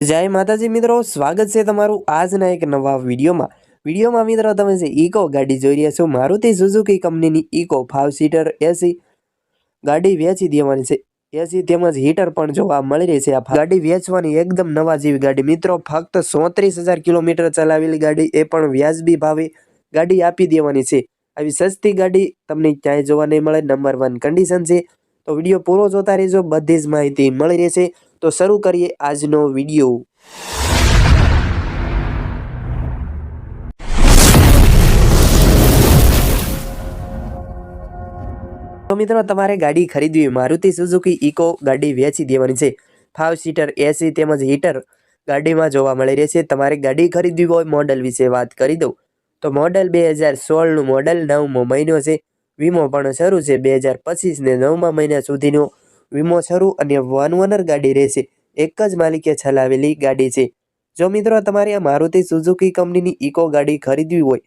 જય માતાજી મિત્રો, સ્વાગત છે તમારું આજના એક નવા વિડીયોમાં. વિડીયોમાં મિત્રો તમે જે ઇકો ગાડી જોઈ રહ્યા છો, મારુતિ સુઝુકી કંપનીની ઇકો ફાઇવ સીટર એસી ગાડી વેચી દેવાની છે. એસી તેમજ હીટર પણ જોવા મળી રહી છે. આ ગાડી વેચવાની એકદમ નવા જેવી ગાડી. મિત્રો, ફક્ત સોત્રીસ હજાર કિલોમીટર ચલાવેલી ગાડી, એ પણ વ્યાજબી ભાવે ગાડી આપી દેવાની છે. આવી સસ્તી ગાડી તમને ક્યાંય જોવા નહીં મળે. નંબર વન કન્ડિશન છે. તો વીડિયો પૂરો જોતા રહેજો. બધી જ માહિતી મળી રહેશે. તો શરૂ કરીએ આજનો વીડિયો. તો મિત્રો, તમારે ગાડી ખરીદવી મારુતિ સુઝુકી ઇકો ગાડી વેચી દેવાની છે. ફાઇવ સીટર એસી તેમજ હીટર ગાડીમાં જોવા મળી રહેશે તમારે ગાડી ખરીદવી હોય મોડલ વિશે વાત કરી દઉં. તો મોડલ બે હજાર સોળનું મોડલ નવમો મહિનો છે. વીમો પણ શરૂ છે બે હજાર પચીસને નવમા મહિના સુધીનો. વીમો શરૂ અને વન ઓનર ગાડી રહેશે. એક જ માલિકે ચલાવેલી ગાડી છે. જો મિત્રો તમારે આ મારુતિ સુઝુકી કંપનીની ઇકો ગાડી ખરીદવી હોય,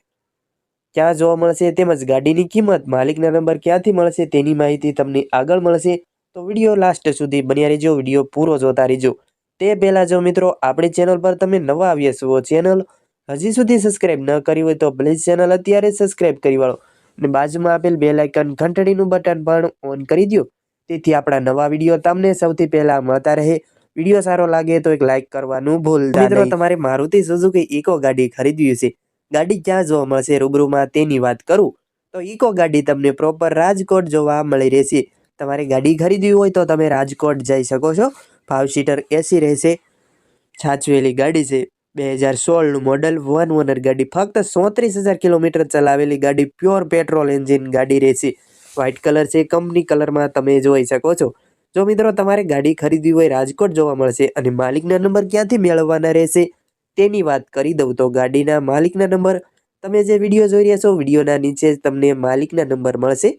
ક્યાં જોવા મળશે તેમજ ગાડીની કિંમત, માલિકના નંબર ક્યાંથી મળશે તેની માહિતી તમને આગળ મળશે. તો વીડિયો લાસ્ટ સુધી બન્યા રહેજો, વીડિયો પૂરો જોતા રહેજો. તે પહેલાં જો મિત્રો આપણી ચેનલ પર તમે નવા આવ્યા છો, ચેનલ હજી સુધી સબસ્ક્રાઇબ ન કરી હોય તો પ્લીઝ ચેનલ અત્યારે સબસ્ક્રાઇબ કરી વાળો. અને બાજુમાં આપેલ બે લાઇકન ઘંટડીનું બટન પણ ઓન કરી દો તેથી આપણા નવા વીડિયો તમને સૌથી પહેલા મળતા રહે. વીડિયો સારો લાગે તો એક લાઇક કરવાનું ભૂલતા મિત્રો તમારે મારુતિ સુઝુકી ઇકો ગાડી ખરીદવી છે. ગાડી ક્યાં જોવા મળશે રૂબરૂમાં તેની વાત કરું. તો ઇકો ગાડી તમને પ્રોપર રાજકોટ જોવા મળી રહેશે. તમારે ગાડી ખરીદવી હોય તો તમે રાજકોટ જઈ શકો છો. ફાઇવ સીટર એસી રહેશે. છાચવેલી ગાડી છે. બે હજાર સોળનું મોડલ વન ઓનર ગાડી. ફક્ત સોત્રીસ હજાર કિલોમીટર ચલાવેલી ગાડી. પ્યોર પેટ્રોલ એન્જિન ગાડી રહેશે. વ્હાઇટ કલર છે, કંપની કલરમાં તમે જોઈ શકો છો. જો મિત્રો તમારે ગાડી ખરીદવી હોય, રાજકોટ જોવા મળશે અને માલિકના નંબર ક્યાંથી મેળવવાના રહેશે તેની વાત કરી દઉં. તો ગાડીના માલિકના નંબર, તમે જે વીડિયો જોઈ રહ્યા છો, વિડીયોના નીચે તમને માલિકના નંબર મળશે.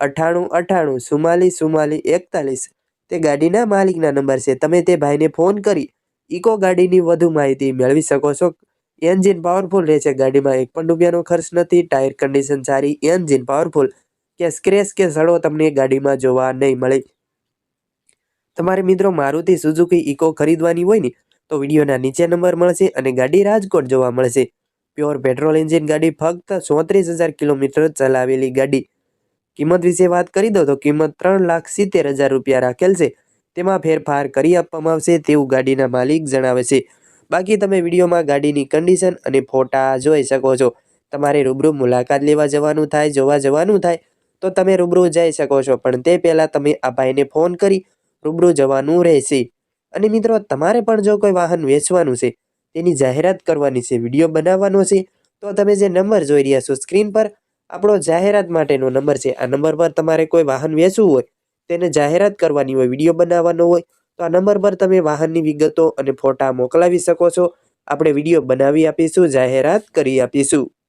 અઠ્ઠાણું અઠ્ઠાણું ચુમ્માલીસ ચુમ્માલીસ, એકતાલીસ. તે ગાડીના માલિકના નંબર છે. તમે તે ભાઈને ફોન કરી ઇકો ગાડીની વધુ માહિતી મેળવી શકો છો. એન્જિન પાવરફુલ રહે છે. ગાડીમાં એક પણ રૂપિયાનો ખર્ચ નથી. ટાયર કન્ડિશન સારી, એન્જિન પાવરફુલ કે સ્ક્રેચ કે સડો તમને ગાડીમાં જોવા નહીં મળે. તમારે મિત્રો મારુતિ સુઝુકી ઇકો ખરીદવાની હોય ને, તો વિડીયોના નીચે નંબર મળશે અને ગાડી રાજકોટ જોવા મળશે. પ્યોર પેટ્રોલ એન્જિન ગાડી ફક્ત ચોત્રીસ હજાર કિલોમીટર ચલાવેલી ગાડી. કિંમત વિશે વાત કરી દો તો કિંમત ત્રણ લાખ સિત્તેર હજાર રૂપિયા રાખેલ છે. તેમાં ફેરફાર કરી આપવામાં આવશે તેવું ગાડીના માલિક જણાવે છે. બાકી તમે વિડીયોમાં ગાડીની કન્ડિશન અને ફોટા જોઈ શકો છો. તમારે રૂબરૂ મુલાકાત લેવા જવાનું થાય, જોવા જવાનું થાય તો તમે રૂબરૂ જઈ શકો છો. પણ તે પહેલાં તમે આ ભાઈને ફોન કરી રૂબરૂ જવાનું રહેશે. અને મિત્રો, તમારે પણ જો કોઈ વાહન વેચવાનું છે, તેની જાહેરાત કરવાની છે, વીડિયો બનાવવાનો છે, તો તમે જે નંબર જોઈ રહ્યા છો સ્ક્રીન પર, આપણો જાહેરાત માટેનો નંબર છે. આ નંબર પર તમારે કોઈ વાહન વેચવું હોય, તેને જાહેરાત કરવાની હોય, વીડિયો બનાવવાનો હોય, તો આ નંબર પર તમે વાહનની વિગતો અને ફોટા મોકલાવી શકો છો. આપણે વીડિયો બનાવી આપીશું, જાહેરાત કરી આપીશું.